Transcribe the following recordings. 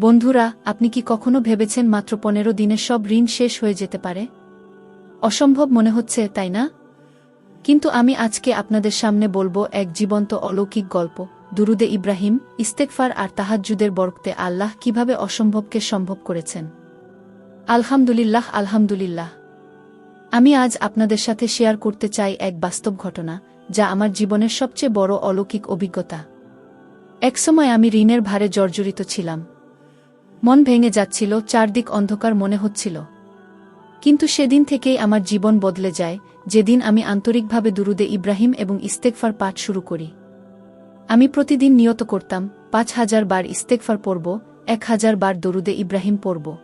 বন্ধুরা, আপনি কি কখনো ভেবেছেন মাত্র পনেরো দিনের সব ঋণ শেষ হয়ে যেতে পারে? অসম্ভব মনে হচ্ছে, তাই না? কিন্তু আমি আজকে আপনাদের সামনে বলব এক জীবন্ত অলৌকিক গল্প। দুরুদে ইব্রাহিম ইস্তেকফার আর তাহাজ্জুদের বরকতে আল্লাহ কীভাবে অসম্ভবকে সম্ভব করেছেন? আলহামদুলিল্লাহ আলহামদুলিল্লাহ। আমি আজ আপনাদের সাথে শেয়ার করতে চাই এক বাস্তব ঘটনা, যা আমার জীবনের সবচেয়ে বড় অলৌকিক অভিজ্ঞতা। একসময় আমি ঋণের ভারে জর্জরিত ছিলাম। মন ভেঙে যাচ্ছিল, চারদিক অন্ধকার মনে হচ্ছিল। কিন্তু সেদিন থেকেই আমার জীবন বদলে যায়, যেদিন আমি আন্তরিকভাবে দুরুদে ইব্রাহিম এবং ইস্তেকফার পাঠ শুরু করি। আমি প্রতিদিন নিয়ত করতাম, পাঁচ হাজার বার ইস্তেকফার পড়ব, এক হাজার বার দরুদে ইব্রাহিম পড়ব।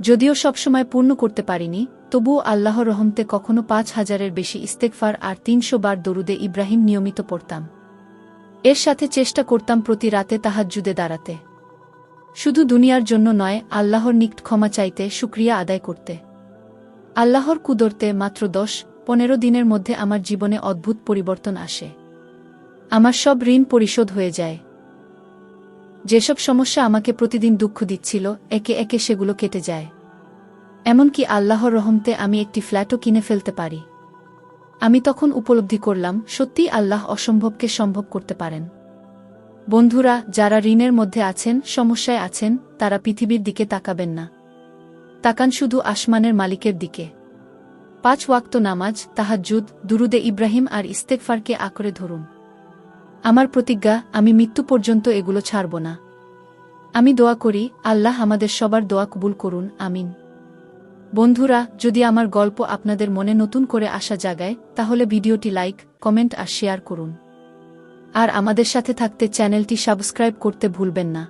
যদিও সবসময় পূর্ণ করতে পারিনি, তবুও আল্লাহর রহমতে কখনো পাঁচ হাজারের বেশি ইস্তেকফার আর তিনশো বার দরুদে ইব্রাহিম নিয়মিত পড়তাম। এর সাথে চেষ্টা করতাম প্রতি রাতে তাহাজ্জুদে দাঁড়াতে। শুধু দুনিয়ার জন্য নয়, আল্লাহর নিকট ক্ষমা চাইতে সুক্রিয়া আদায় করতে। আল্লাহর কুদরতে মাত্র দশ, পনেরো দিনের মধ্যে আমার জীবনে অদ্ভুত পরিবর্তন আসে। আমার সব ঋণ পরিশোধ হয়ে যায়। যেসব সমস্যা আমাকে প্রতিদিন দুঃখ দিচ্ছিল, একে একে সেগুলো কেটে যায়। এমনকি আল্লাহর রহমতে আমি একটি ফ্ল্যাটও কিনে ফেলতে পারি। আমি তখন উপলব্ধি করলাম, সত্যিই আল্লাহ অসম্ভবকে সম্ভব করতে পারেন। বন্ধুরা, যারা ঋণের মধ্যে আছেন, সমস্যায় আছেন, তারা পৃথিবীর দিকে তাকাবেন না। তাকান শুধু আসমানের মালিকের দিকে। পাঁচ ওয়াক্ত নামাজ, তাহাজ্জুদ, দুরুদে ইব্রাহিম আর ইস্তেকফারকে আঁকড়ে ধরুন। আমার প্রতিজ্ঞা, আমি মৃত্যু পর্যন্ত এগুলো ছাড়ব না। আমি দোয়া করি, আল্লাহ আমাদের সবার দোয়া কবুল করুন, আমিন। বন্ধুরা, যদি আমার গল্প আপনাদের মনে নতুন করে আসা জাগায়, তাহলে ভিডিওটি লাইক, কমেন্ট আর শেয়ার করুন। আর আমাদের সাথে থাকতে চ্যানেলটি সাবস্ক্রাইব করতে ভুলবেন না।